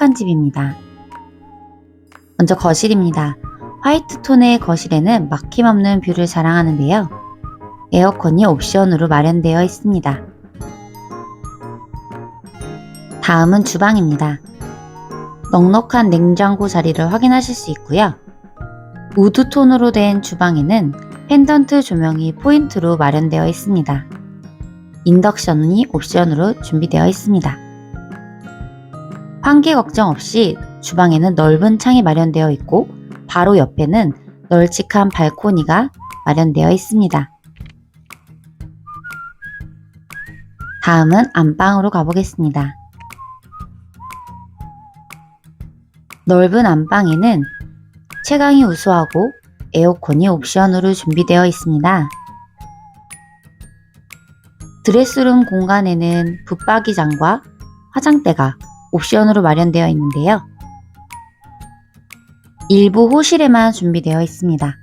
한 집입니다. 먼저 거실입니다. 화이트 톤의 거실에는 막힘없는 뷰를 자랑하는데요. 에어컨이 옵션으로 마련되어 있습니다. 다음은 주방입니다. 넉넉한 냉장고 자리를 확인하실 수 있고요. 우드 톤으로 된 주방에는 펜던트 조명이 포인트로 마련되어 있습니다. 인덕션이 옵션으로 준비되어 있습니다. 환기 걱정 없이 주방에는 넓은 창이 마련되어 있고 바로 옆에는 널찍한 발코니가 마련되어 있습니다. 다음은 안방으로 가보겠습니다. 넓은 안방에는 채광이 우수하고 에어컨이 옵션으로 준비되어 있습니다. 드레스룸 공간에는 붙박이장과 화장대가 옵션으로 마련되어 있는데요. 일부 호실에만 준비되어 있습니다.